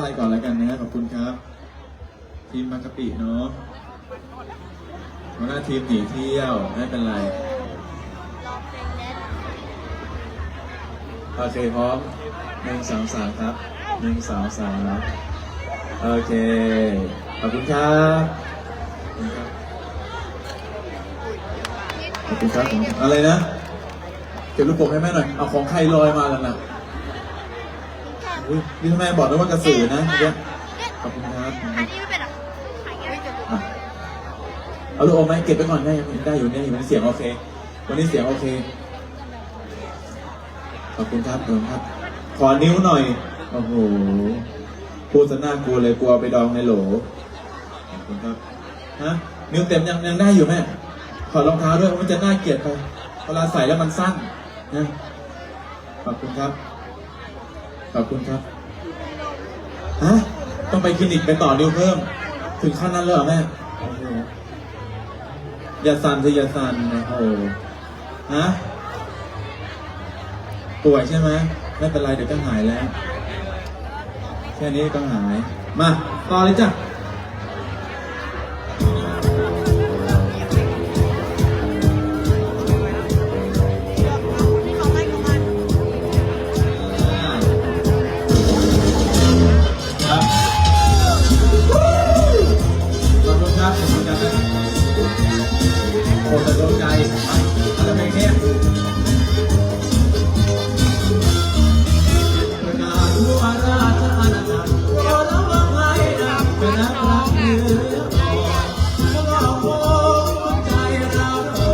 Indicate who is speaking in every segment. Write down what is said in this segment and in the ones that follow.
Speaker 1: อะไรก่อนแล้วกันนะฮะขอบคุณครับ ทีมบางกะปิเนาะหัวหน้าทีมหนีเที่ยวไม่เป็นไรโอเคพร้อมหนึ่งสองสามครับหนึ่งสองสามโอเคขอบคุณครับขอบคุณครับขอบคุณครับอะไรนะเก็บลูกโป่งให้แม่หน่อยเอาของใครลอยมาแล้วนะ อุ๊ยนี่ทำไมบอกด้วยว่ากระสือนะเมื่อกี้ขอบคุณครับ
Speaker 2: อันนี้ไม่เป็นหรอขายไม่จบ
Speaker 1: อะเอาลูกอมไหมเก็บไปก่อนได้ยังได้อยู่เนี่ยอยู่ในเสียงโอเค วันนี้เสียงโอเค ขอบคุณครับขอบคุณครับ ขอนิ้วหน่อย โอ้โหพูดซะน่ากลัวเลยกลัวไปดองในโหล ขอบคุณครับ ฮะ นิ้วเต็มยังยังได้อยู่แม่ ขอรองเท้าด้วยเพราะมันจะน่าเกลียดไป เวลาใส่แล้วมันสั้นนะ ขอบคุณครับ ขอบคุณครับฮะต้องไปคลินิกไปต่อนิ้วเพิ่ม ถึงขั้นนั้นเลยเหรอแม่โอ้โหอย่าสั่นสิอย่าสั่นโอ้โหฮะป่วยใช่ไหมไม่เป็นไรเดี๋ยวก็หายแล้ว แค่นี้ก็หาย มาต่อเลยจ้ะ เหนือแล้วก็โอ้ใจเราโอ้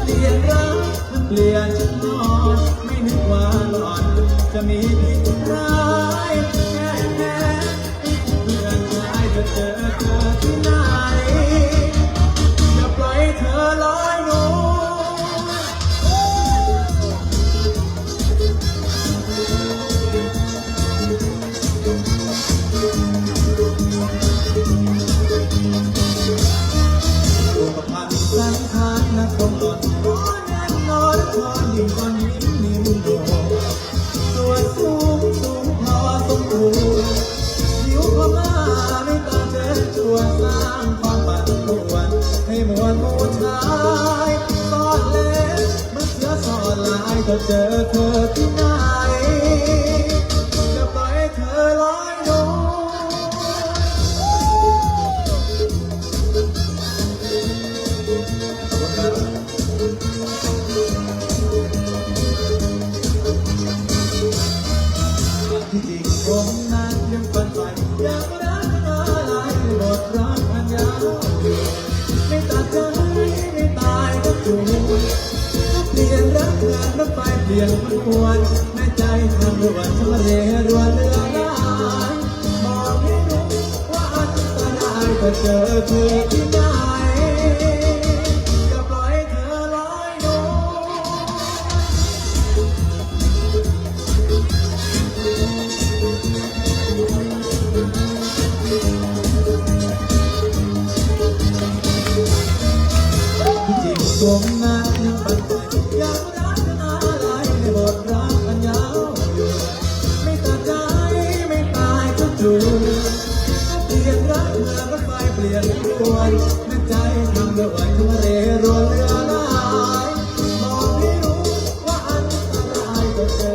Speaker 1: เปลี่ยนรักมันเปลี่ยนฉันนอนไม่นึกว่าหล่อนจะมีพิษร้าย ผิวพม่าไม่ตาเชิญชวนสร้างความปั่นป่วนให้มวลหมู่ชายซอนเล่นเหมันเสือซอนลายจะเจอเธอที่ไหนจะปล่อยให้เธอลอย ดือนนปวดแม่ใจทำงรวนทะเลรวนเรือลายบอกไม่รู้ว่าอันตรายก็เจอเธอที่ไหนจะปล่อยเธอลอยนวลที่จริงตรงนั้นยังบันใจยัง วยน้ใจทำด้ไหวทุ่เทรวนเรือลายมองให้รู้ว่าอันตรายก็เจอ